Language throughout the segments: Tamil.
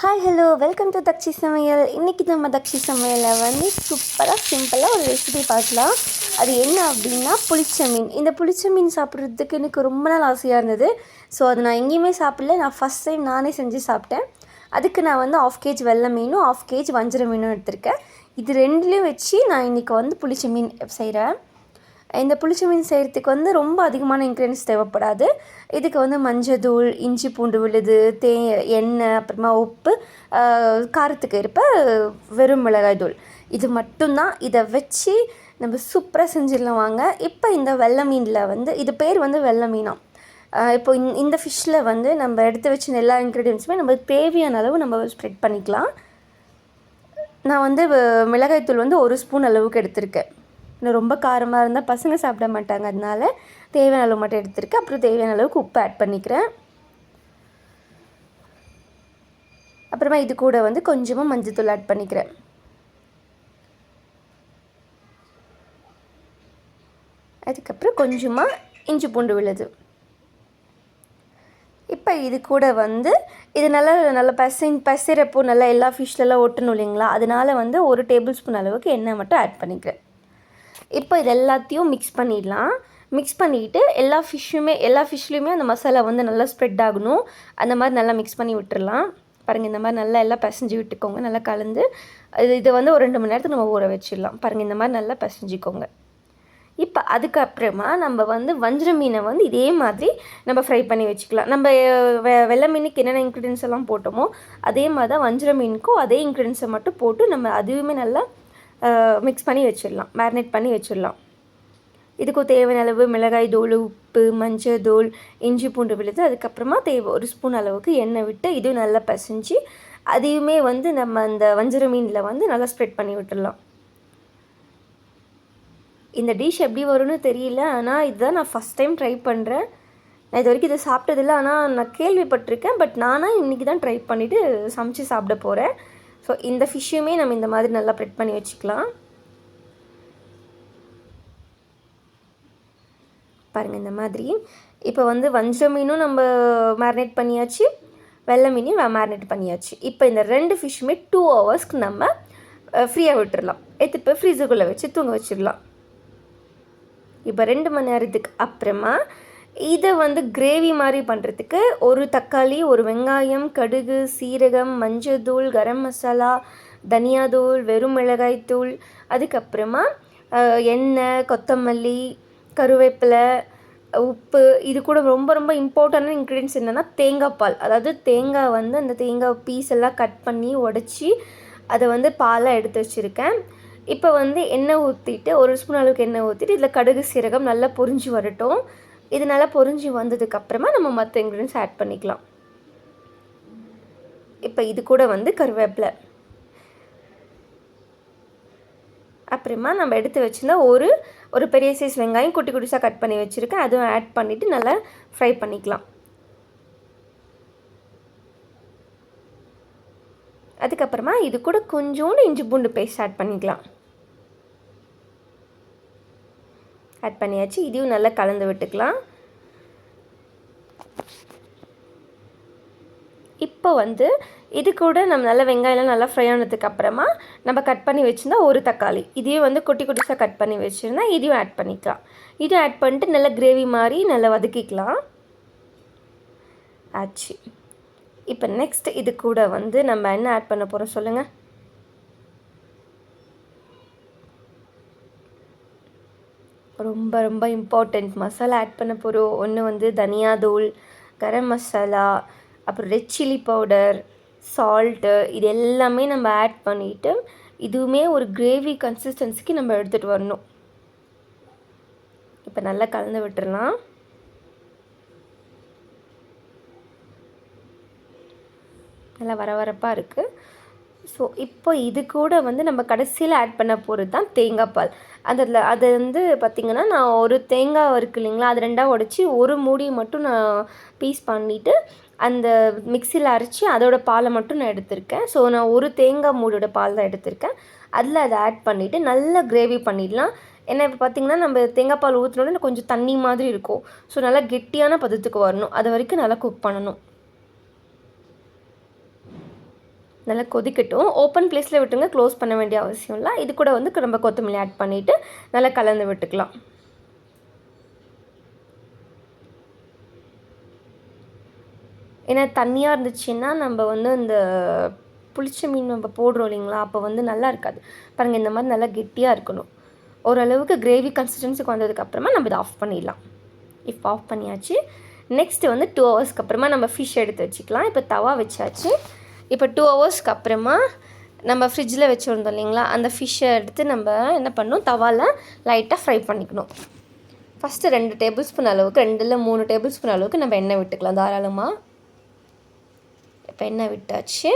Hi hello welcome to Dakshi சமையல் இன்றைக்கி நம்ம தக்ஷி சமையலில் வந்து சூப்பராக சிம்பிளாக ஒரு ரெசிபி பார்க்கலாம். அது என்ன அப்படின்னா புளிச்ச மீன் இந்த புளிச்ச மீன் சாப்பிட்றதுக்கு எனக்கு ரொம்ப நாள் ஆசையாக இருந்தது. ஸோ அது நான் எங்கேயுமே சாப்பிடல. நான் ஃபஸ்ட் டைம் நானே செஞ்சு சாப்பிட்டேன். அதுக்கு நான் வந்து ஆஃப் கேஜ் வெள்ளை மீனும் ஆஃப் கேஜ் வஞ்சர மீனும் எடுத்திருக்கேன். இது ரெண்டுலேயும் வச்சு நான் இன்றைக்கி வந்து புளிச்ச மீன் செய்கிறேன் இந்த புளிச்ச மீன் செய்கிறதுக்கு வந்து ரொம்ப அதிகமான இன்க்ரீடியன்ஸ் தேவைப்படாது. இதுக்கு வந்து மஞ்சள் தூள் இஞ்சி பூண்டு விழுது தே எண்ணெய் அப்புறமா உப்பு காரத்துக்கு இருப்ப வெறும் மிளகாய் தூள். இது மட்டும்தான். இதை வச்சு நம்ம சூப்பராக செஞ்சிடலாம் வாங்க. இப்போ இந்த வெள்ளை மீனில் வந்து இது பேர் வந்து வெள்ளை மீனாம் இப்போ இந்த ஃபிஷ்ஷில் வந்து நம்ம எடுத்து வச்ச எல்லா இன்க்ரீடியன்ஸுமே நம்ம தேவையான அளவு நம்ம ஸ்ப்ரெட் பண்ணிக்கலாம். நான் வந்து மிளகாய் தூள் வந்து ஒரு ஸ்பூன் அளவுக்கு எடுத்திருக்கேன். இன்னும் ரொம்ப காரமாக இருந்தால் பசங்க சாப்பிட மாட்டாங்க. அதனால தேவையான அளவு மட்டும் எடுத்துருக்கேன் அப்புறம் தேவையான அளவுக்கு உப்பு ஆட் பண்ணிக்கிறேன். அப்புறமா இது கூட வந்து கொஞ்சமாக மஞ்சத்தூள் ஆட் பண்ணிக்கிறேன். அதுக்கப்புறம் கொஞ்சமாக இஞ்சி பூண்டு விழுது. இப்போ இது கூட வந்து இது நல்லா நல்லா பசி பசிறப்போ நல்லா எல்லா ஃபிஷ்லலாம் ஒட்டணும் இல்லைங்களா? அதனால் வந்து ஒரு டேபிள் ஸ்பூன் அளவுக்கு எண்ணெய் மட்டும் ஆட் பண்ணிக்கிறேன். இப்போ இது எல்லாத்தையும் மிக்ஸ் பண்ணிடலாம். மிக்ஸ் பண்ணிவிட்டு எல்லா ஃபிஷ்ஷுமே எல்லா ஃபிஷ்லேயுமே அந்த மசாலா வந்து நல்லா ஸ்ப்ரெட் ஆகணும். அந்த மாதிரி நல்லா மிக்ஸ் பண்ணி விட்டுடலாம் பாருங்கள் இந்த மாதிரி நல்லா எல்லாம் பசைஞ்சு விட்டுக்கோங்க. நல்லா கலந்து இது இதை வந்து ஒரு ரெண்டு மணி நேரத்துக்கு நம்ம ஊற வச்சிடலாம். பாருங்கள் இந்த மாதிரி நல்லா பிசைஞ்சிக்கோங்க. இப்போ அதுக்கப்புறமா நம்ம வந்து வஞ்சிர மீனை வந்து இதே மாதிரி நம்ம ஃப்ரை பண்ணி வச்சுக்கலாம். நம்ம வெ வெள்ளை மீனுக்கு என்னென்ன இன்க்ரீடியன்ஸ் எல்லாம் போட்டோமோ அதே மாதிரி தான் வஞ்சிர மீனுக்கும் அதே இன்க்ரீடியன்ஸை மட்டும் போட்டு நம்ம அதுவுமே நல்லா மிக்ஸ் பண்ணி வச்சிடலாம். மேரினேட் பண்ணி வச்சிடலாம். இதுக்கும் தேவையான அளவு மிளகாய் தூள் உப்பு மஞ்சள் தூள் இஞ்சி பூண்டு விழுது அதுக்கப்புறமா தேவை ஒரு ஸ்பூன் அளவுக்கு எண்ணெய் விட்டு இதுவும் நல்லா பசைஞ்சு அதையுமே வந்து நம்ம அந்த வஞ்சர மீனில் வந்து நல்லா ஸ்ப்ரெட் பண்ணி விட்டுடலாம். இந்த டிஷ் எப்படி வரும்னு தெரியல ஆனால் இதுதான் நான் ஃபஸ்ட் டைம் ட்ரை பண்ணுறேன் நான் இது வரைக்கும் இதை சாப்பிட்டதில்ல ஆனால் நான் கேள்விப்பட்டிருக்கேன் பட் நானாக இன்றைக்கி தான் ட்ரை பண்ணிவிட்டு சமைச்சு சாப்பிட போகிறேன் ஸோ இந்த ஃபிஷ்ஷுமே நம்ம இந்த மாதிரி நல்லா ப்ரெட் பண்ணி வச்சுக்கலாம். பாருங்கள் இந்த மாதிரி. இப்போ வந்து வஞ்ச மீனும் நம்ம மேரினேட் பண்ணியாச்சு வெள்ளை மீனையும் மேரினேட் பண்ணியாச்சு. இப்போ இந்த ரெண்டு ஃபிஷ்ஷுமே டூ ஹவர்ஸ்க்கு நம்ம ஃப்ரீயாக விட்டுடலாம் எடுத்துகிட்டு போய் ஃப்ரீஸுக்குள்ளே வச்சு தூங்க வச்சிடலாம். இப்போ ரெண்டு மணி நேரத்துக்கு அப்புறமா இதை வந்து கிரேவி மாதிரி பண்ணுறதுக்கு ஒரு தக்காளி ஒரு வெங்காயம் கடுகு சீரகம் மஞ்சள் தூள் கரம் மசாலா தனியாதூள் வெறும் மிளகாய் தூள் அதுக்கப்புறமா எண்ணெய் கொத்தமல்லி கருவேப்பிலை உப்பு இது கூட ரொம்ப ரொம்ப இம்பார்ட்டண்டான இன்க்ரீடியன்ஸ் என்னென்னா தேங்காய் பால். அதாவது தேங்காய் வந்து அந்த தேங்காய் பீஸ் எல்லாம் கட் பண்ணி உடச்சி அதை வந்து பாலாக எடுத்து வச்சுருக்கேன். இப்போ வந்து எண்ணெய் ஊற்றிட்டு ஒரு ஸ்பூன் அளவுக்கு எண்ணெய் ஊற்றிட்டு இதில் கடுகு சீரகம் நல்லா பொரிஞ்சு வரட்டும். இது நல்லா பொறிஞ்சி வந்ததுக்கப்புறமா நம்ம மற்ற இன்க்ரீடியன்ஸ் ஆட் பண்ணிக்கலாம். இப்போ இது கூட வந்து கருவேப்பிலை. அப்புறமா நம்ம எடுத்து வச்சுருந்தா ஒரு ஒரு பெரிய சைஸ் வெங்காயம் குட்டி குட்டிஸாக கட் பண்ணி வச்சுருக்கேன். அதுவும் ஆட் பண்ணிவிட்டு நல்லா ஃப்ரை பண்ணிக்கலாம். அதுக்கப்புறமா இது கூட கொஞ்சோண்டு இஞ்சி பூண்டு பேஸ்ட் ஆட் பண்ணிக்கலாம். ஆட் பண்ணியாச்சு. இதையும் நல்லா கலந்து விட்டுக்கலாம். இப்போ வந்து இது கூட நம்ம நல்லா வெங்காயம்லாம் நல்லா ஃப்ரை ஆனதுக்கு அப்புறமா நம்ம கட் பண்ணி வச்சுருந்தா ஒரு தக்காளி. இதையும் வந்து குட்டி குட்டிஸாக கட் பண்ணி வச்சுருந்தா இதையும் ஆட் பண்ணிக்கலாம். இதையும் ஆட் பண்ணிட்டு நல்லா கிரேவி மாதிரி நல்லா வதக்கிக்கலாம். ஆச்சு. இப்போ நெக்ஸ்ட் இது கூட வந்து நம்ம என்ன ஆட் பண்ண போகிறோம் சொல்லுங்கள் ரொம்ப ரொம்ப இம்பார்ட்டண்ட் மசாலா ஆட் பண்ண போகிறோம் ஒன்று வந்து தனியா தூள் கரம் மசாலா அப்புறம் ரெட் சில்லி பவுடர் சால்ட்டு இது எல்லாமே நம்ம ஆட் பண்ணிவிட்டு இதுவுமே ஒரு கிரேவி கன்சிஸ்டன்சிக்கு நம்ம எடுத்துகிட்டு வரணும். இப்போ நல்லா கலந்து விட்டுடலாம் நல்லா வர வரப்பாக இருக்குது ஸோ இப்போ இது கூட வந்து நம்ம கடைசியில் ஆட் பண்ண போகிறது தான் தேங்காய் பால். அதில் அது வந்து பார்த்திங்கன்னா நான் ஒரு தேங்காய் இருக்குது இல்லைங்களா அது ரெண்டாக உடச்சி ஒரு மூடியை மட்டும் நான் பீஸ் பண்ணிவிட்டு அந்த மிக்சியில் அரைச்சி அதோட பாலை மட்டும் நான் எடுத்திருக்கேன். ஸோ நான் ஒரு தேங்காய் மூடியோட பால் தான் எடுத்திருக்கேன். அதில் அதை ஆட் பண்ணிவிட்டு நல்லா கிரேவி பண்ணிடலாம். ஏன்னா இப்போ பார்த்திங்கன்னா நம்ம தேங்காய் பால் ஊற்றினோடனே கொஞ்சம் தண்ணி மாதிரி இருக்கும். ஸோ நல்லா கெட்டியான பதத்துக்கு வரணும். அது வரைக்கும் நல்லா குக் பண்ணணும். நல்லா கொதிக்கட்டும். ஓப்பன் ப்ளேஸில் விட்டுங்க க்ளோஸ் பண்ண வேண்டிய அவசியம் இல்லை. இது கூட வந்து நம்ம கொத்தமல்லி ஆட் பண்ணிவிட்டு நல்லா கலந்து விட்டுக்கலாம். ஏன்னா தண்ணியாக இருந்துச்சுன்னா நம்ம வந்து இந்த புளிச்ச மீன் நம்ம போடுறோம் இல்லைங்களா? அப்போ வந்து நல்லா இருக்காது. பாருங்கள் இந்த மாதிரி நல்லா கெட்டியாக இருக்கணும். ஓரளவுக்கு கிரேவி கன்சிஸ்டன்சிக்கு வந்ததுக்கப்புறமா நம்ம இதை ஆஃப் பண்ணிடலாம். இப்போ ஆஃப் பண்ணியாச்சு. நெக்ஸ்ட்டு வந்து டூ ஹவர்ஸ்க்கு அப்புறமா நம்ம ஃபிஷ் எடுத்து வச்சுக்கலாம். இப்போ தவா வச்சாச்சு. இப்போ டூ ஹவர்ஸ்க்கு அப்புறமா நம்ம ஃப்ரிட்ஜில் வச்சுருந்தோம் இல்லைங்களா? அந்த ஃபிஷ்ஷை எடுத்து நம்ம என்ன பண்ணணும்? தவாவில் லைட்டாக ஃப்ரை பண்ணிக்கணும். ஃபஸ்ட்டு ரெண்டு டேபிள் ஸ்பூன் அளவுக்கு ரெண்டு இல்லை மூணு டேபிள் ஸ்பூன் அளவுக்கு நம்ம எண்ணெய் விட்டுக்கலாம் தாராளமாக இப்போ எண்ணெய் விட்டாச்சு.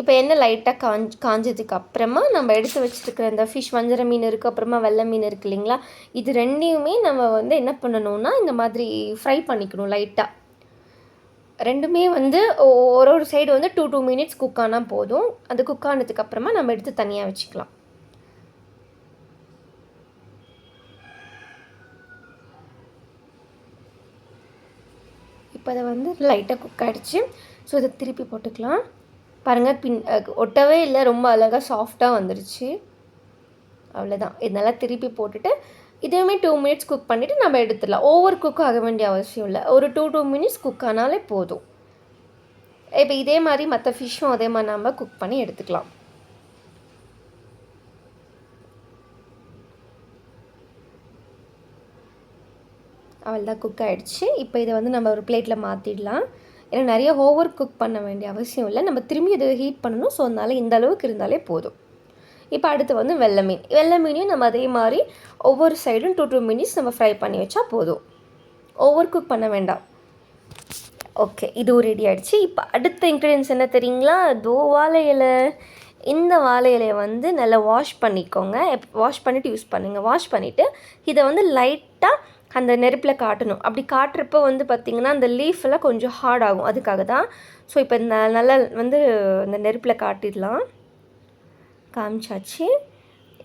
இப்போ எண்ணெய் லைட்டாக காஞ்ச் காஞ்சதுக்கு அப்புறமா நம்ம எடுத்து வச்சுருக்கிற இந்த ஃபிஷ் வஞ்சர மீன் இருக்குது அப்புறமா வெள்ளை மீன் இருக்குது இல்லைங்களா? இது ரெண்டையுமே நம்ம வந்து என்ன பண்ணணும்னா இந்த மாதிரி ஃப்ரை பண்ணிக்கணும் லைட்டாக ரெண்டுமே வந்து ஒரு ஒரு சைடு வந்து டூ டூ மினிட்ஸ் குக் ஆனால் போதும். அது குக் ஆனதுக்கப்புறமா நம்ம எடுத்து தனியாக வச்சுக்கலாம். இப்போ அதை வந்து லைட்டாக குக் ஆகிடுச்சு ஸோ இதை திருப்பி போட்டுக்கலாம். பாருங்கள் பின் ஒட்டவே இல்லை ரொம்ப அழகாக சாஃப்டாக வந்துடுச்சு அவ்வளோதான் இதெல்லாம் திருப்பி போட்டுட்டு இதுவுமே டூ மினிட்ஸ் குக் பண்ணிவிட்டு நம்ம எடுத்துடலாம். ஓவர் குக் ஆக வேண்டிய அவசியம் இல்லை. ஒரு டூ டூ மினிட்ஸ் குக் ஆனாலே போதும். இப்போ இதே மாதிரி மற்ற ஃபிஷ்ஷும் அதே மாதிரி நம்ம குக் பண்ணி எடுத்துக்கலாம். அவள் தான் குக் ஆகிடுச்சு இப்போ இதை வந்து நம்ம ஒரு பிளேட்டில் மாற்றிடலாம் ஏன்னா நிறைய ஓவர் குக் பண்ண வேண்டிய அவசியம் இல்லை. நம்ம திரும்பி இதை ஹீட் பண்ணணும். ஸோ அதனால் இந்த அளவுக்கு இருந்தாலே போதும். இப்போ அடுத்து வந்து வெள்ளை மீன். வெள்ளை மீனையும் நம்ம அதே மாதிரி ஒவ்வொரு சைடும் டூ டூ மினிட்ஸ் நம்ம ஃப்ரை பண்ணி வச்சா போதும். ஓவர் குக் பண்ண வேண்டாம். ஓகே இதுவும் ரெடி ஆகிடுச்சு இப்போ அடுத்த இன்க்ரீடியன்ஸ் என்ன தெரியுங்களா? தோ வாழை இலை. இந்த வாழை இலையை வந்து நல்லா வாஷ் பண்ணிக்கோங்க. வாஷ் பண்ணிவிட்டு யூஸ் பண்ணுங்கள் வாஷ் பண்ணிவிட்டு இதை வந்து லைட்டாக அந்த நெருப்பில் காட்டணும். அப்படி காட்டுறப்போ வந்து பார்த்திங்கன்னா அந்த லீஃப் எல்லாம் கொஞ்சம் ஹார்ட் ஆகும். அதுக்காக தான் ஸோ இப்போ இந்த நல்லா வந்து இந்த நெருப்பில் காட்டிடலாம். காமிச்சாச்சு.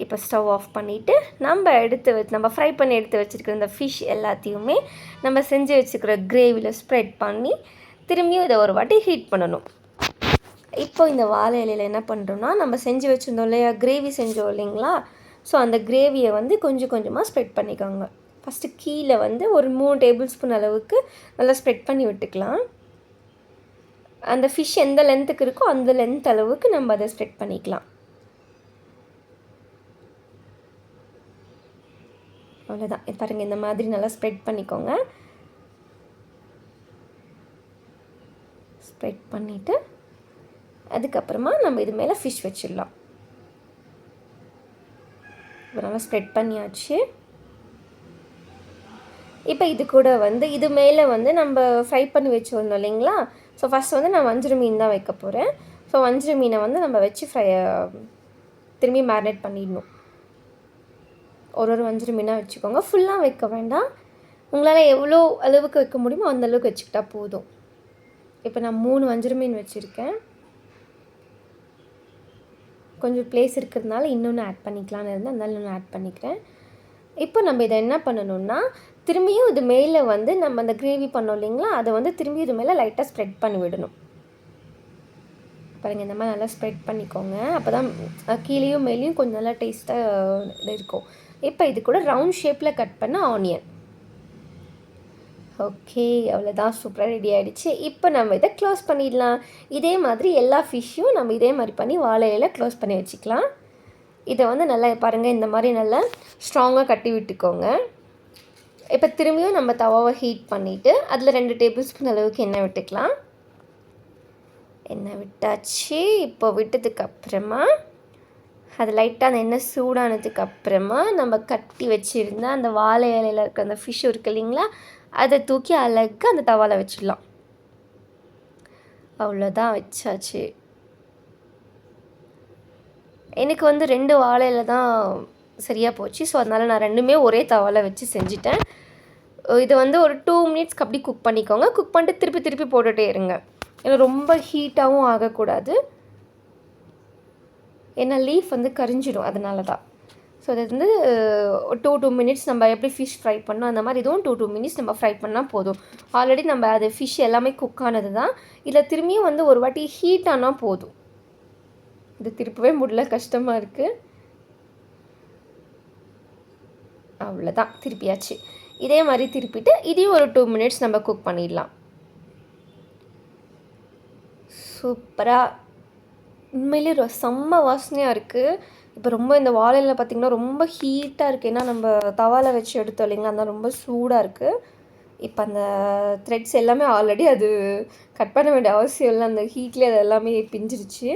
இப்போ ஸ்டவ் ஆஃப் பண்ணிவிட்டு நம்ம எடுத்து வச்சு நம்ம ஃப்ரை பண்ணி எடுத்து வச்சுருக்கிற இந்த ஃபிஷ் எல்லாத்தையுமே நம்ம செஞ்சு வச்சுக்கிற கிரேவியில் ஸ்ப்ரெட் பண்ணி திரும்பியும் இதை ஒரு வாட்டி ஹீட் பண்ணணும். இப்போ இந்த வாழை இலையில் என்ன பண்ணுறோன்னா நம்ம செஞ்சு வச்சுருந்தோம் இல்லையா கிரேவி செஞ்சோம் இல்லைங்களா? ஸோ அந்த கிரேவியை வந்து கொஞ்சம் கொஞ்சமாக ஸ்ப்ரெட் பண்ணிக்கோங்க. ஃபஸ்ட்டு கீழே வந்து ஒரு மூணு டேபிள் ஸ்பூன் அளவுக்கு நல்லா ஸ்ப்ரெட் பண்ணி விட்டுக்கலாம். அந்த ஃபிஷ் எந்த லென்த்துக்கு இருக்கோ அந்த லென்த் அளவுக்கு நம்ம அதை ஸ்ப்ரெட் பண்ணிக்கலாம். அவ்வளோதான் இது பாருங்கள் இந்த மாதிரி நல்லா ஸ்ப்ரெட் பண்ணிக்கோங்க. ஸ்ப்ரெட் பண்ணிவிட்டு அதுக்கப்புறமா நம்ம இது மேலே ஃபிஷ் வச்சிடலாம். இப்போ நல்லா ஸ்ப்ரெட் பண்ணியாச்சு. இப்போ இது கூட வந்து இது மேலே வந்து நம்ம ஃப்ரை பண்ணி வச்சுருந்தோம் இல்லைங்களா? ஸோ ஃபஸ்ட் வந்து நான் வஞ்சிர மீன் தான் வைக்க போகிறேன் ஸோ வஞ்சிர மீனை வந்து நம்ம வச்சு ஃப்ரை திரும்பி மேரினேட் பண்ணிடணும். ஒரு ஒரு வஞ்சிர மீனாக வச்சுக்கோங்க. ஃபுல்லாக வைக்க வேண்டாம். உங்களால் எவ்வளோ அளவுக்கு வைக்க முடியுமோ அந்த அளவுக்கு வச்சுக்கிட்டா போதும். இப்போ நான் மூணு வஞ்சிர மீன் வச்சுருக்கேன். கொஞ்சம் ப்ளேஸ் இருக்கிறதுனால இன்னொன்று ஆட் பண்ணிக்கலான்னு இருந்தால் அதனால இன்னொன்று ஆட் பண்ணிக்கிறேன். இப்போ நம்ம இதை என்ன பண்ணணும்னா திரும்பியும் இது மேலே வந்து நம்ம அந்த கிரேவி பண்ணோம் இல்லைங்களா? அதை வந்து திரும்பி இது மேலே லைட்டாக ஸ்ப்ரெட் பண்ணி விடணும். பாருங்கள் இந்த மாதிரி நல்லா ஸ்ப்ரெட் பண்ணிக்கோங்க. அப்போ தான் கீழேயும் மேலேயும் கொஞ்சம் நல்லா டேஸ்ட்டாக இருக்கும். இப்போ இது கூட ரவுண்ட் ஷேப்பில் கட் பண்ண ஆனியன் ஓகே அவ்வளோதான் சூப்பராக ரெடி ஆகிடுச்சு இப்போ நம்ம இதை க்ளோஸ் பண்ணிடலாம். இதே மாதிரி எல்லா ஃபிஷ்ஷையும் நம்ம இதே மாதிரி பண்ணி வாழையில் க்ளோஸ் பண்ணி வச்சுக்கலாம். இதை வந்து நல்லா பாருங்கள் இந்த மாதிரி நல்லா ஸ்ட்ராங்காக கட்டி விட்டுக்கோங்க. இப்போ திரும்பியும் நம்ம தவாவை ஹீட் பண்ணிவிட்டு அதில் ரெண்டு டேபிள் ஸ்பூன் அளவுக்கு எண்ணெய் விட்டுக்கலாம். எண்ணெய் விட்டாச்சு. இப்போ விட்டதுக்கு அப்புறமா அது லைட்டாக அந்த எண்ணெய் சூடானதுக்கு அப்புறமா நம்ம கட்டி வச்சுருந்த அந்த வாழை இலையில் இருக்க அந்த ஃபிஷ் இருக்கு இல்லைங்களா? அதை தூக்கி அழகாக அந்த தவாவில் வச்சிடலாம். அவ்வளோதான் வச்சாச்சு. எனக்கு வந்து ரெண்டு வாழையில் தான் சரியாக போச்சு. ஸோ அதனால் நான் ரெண்டுமே ஒரே தவாவில் வச்சு செஞ்சுட்டேன். இதை வந்து ஒரு டூ மினிட்ஸ்க்கு அப்படி குக் பண்ணிக்கோங்க. குக் பண்ணிட்டு திருப்பி திருப்பி போட்டுகிட்டே இருங்க. ஏன்னா ரொம்ப ஹீட்டாகவும் ஆகக்கூடாது. ஏன்னா லீஃப் வந்து கரிஞ்சிடும் அதனால தான் ஸோ அது வந்து டூ டூ மினிட்ஸ் நம்ம எப்படி ஃபிஷ் ஃப்ரை பண்ணோம் அந்த மாதிரி இதுவும் டூ டூ மினிட்ஸ் நம்ம ஃப்ரை பண்ணால் போதும். ஆல்ரெடி நம்ம அது ஃபிஷ் எல்லாமே குக் ஆனது தான் இதில் திரும்பியும் வந்து ஒரு வாட்டி ஹீட் ஆனால் போதும். இது திருப்பவே முடியல கஷ்டமாக இருக்குது அவ்வளோதான் திருப்பியாச்சு. இதே மாதிரி திருப்பிட்டு இதையும் ஒரு டூ மினிட்ஸ் நம்ம குக் பண்ணிடலாம். சூப்பராக உண்மையிலே ரொ செம்ம வாசனையாக இருக்குது இப்போ ரொம்ப இந்த வாழையில் பார்த்திங்கன்னா ரொம்ப ஹீட்டாக இருக்குது ஏன்னா நம்ம தவாவில் வச்சு எடுத்தோம் இல்லைங்களா? அதனால் ரொம்ப சூடாக இருக்குது இப்போ அந்த த்ரெட்ஸ் எல்லாமே ஆல்ரெடி அது கட் பண்ண வேண்டிய அவசியம் இல்லை. அந்த ஹீட்லேயே அது எல்லாமே பிஞ்சிருச்சு.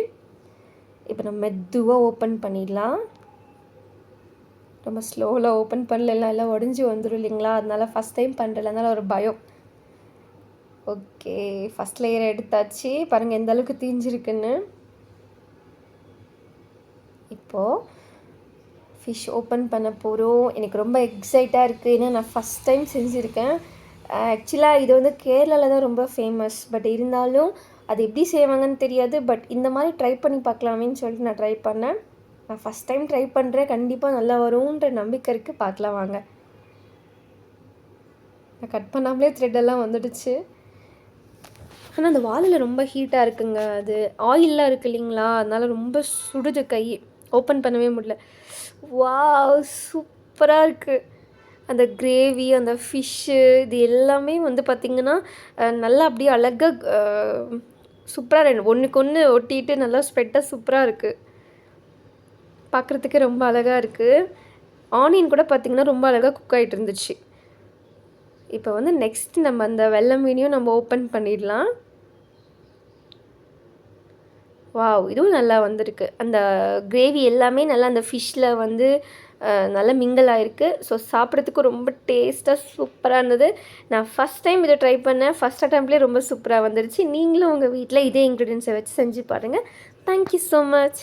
இப்போ நம்ம மெதுவாக ஓப்பன் பண்ணிடலாம். ரொம்ப ஸ்லோவில் ஓப்பன் பண்ணலாம் எல்லாம் உடஞ்சி வந்துடும் இல்லைங்களா? அதனால் ஃபஸ்ட் டைம் பண்ணுறல அதனால் ஒரு பயம். ஓகே ஃபஸ்ட் லேயர் எடுத்தாச்சு. பாருங்கள் எந்த அளவுக்கு தீஞ்சிருக்குன்னு. இப்போது ஃபிஷ் ஓப்பன் பண்ண போகிறோம் எனக்கு ரொம்ப எக்ஸைட்டாக இருக்குது ஏன்னா நான் ஃபஸ்ட் டைம் செஞ்சுருக்கேன். ஆக்சுவலாக இது வந்து கேரளாவில் தான் ரொம்ப ஃபேமஸ் பட் இருந்தாலும் அது எப்படி செய்வாங்கன்னு தெரியாது. பட் இந்த மாதிரி ட்ரை பண்ணி பார்க்கலாமேன்னு சொல்லிட்டு நான் ட்ரை பண்ணேன். நான் ஃபஸ்ட் டைம் ட்ரை பண்ணுறேன் கண்டிப்பாக நல்லா வரும்ன்ற நம்பிக்கை இருக்குது பார்க்கலாம் வாங்க. நான் கட் பண்ணாமலே த்ரெட்டெல்லாம் வந்துடுச்சு. ஆனால் அந்த வாலில் ரொம்ப ஹீட்டாக இருக்குங்க. அது ஆயிலெலாம் இருக்குது இல்லைங்களா? அதனால் ரொம்ப சுடுது கை. ஓப்பன் பண்ணவே முடியல. வா சூப்பராக இருக்குது அந்த கிரேவி அந்த ஃபிஷ்ஷு இது எல்லாமே வந்து பார்த்திங்கன்னா நல்லா அப்படியே அழகாக சூப்பராக ரெண்டு ஒன்றுக்கு ஒன்று ஒட்டிட்டு நல்லா ஸ்ப்ரெட்டாக சூப்பராக இருக்குது பார்க்குறதுக்கே ரொம்ப அழகாக இருக்குது ஆனியன் கூட பார்த்திங்கன்னா ரொம்ப அழகாக குக் ஆகிட்டு இருந்துச்சு. இப்போ வந்து நெக்ஸ்ட் நம்ம அந்த வெள்ளை மீனையும் நம்ம ஓப்பன் பண்ணிடலாம். வாவ் இதுவும் நல்லா வந்திருக்கு. அந்த கிரேவி எல்லாமே நல்லா அந்த ஃபிஷ்ஷில் வந்து நல்லா மிங்கிள் ஆகிருக்கு ஸோ சாப்பிட்றதுக்கு ரொம்ப டேஸ்ட்டாக சூப்பராக இருந்தது. நான் ஃபஸ்ட் டைம் இதை ட்ரை பண்ணேன். ஃபஸ்ட் அட்டம்ப்லேயே ரொம்ப சூப்பராக வந்துருச்சு. நீங்களும் உங்கள் வீட்டில் இதே இன்க்ரீடியன்ஸை வச்சு செஞ்சு பாருங்கள் தேங்க்யூ ஸோ மச்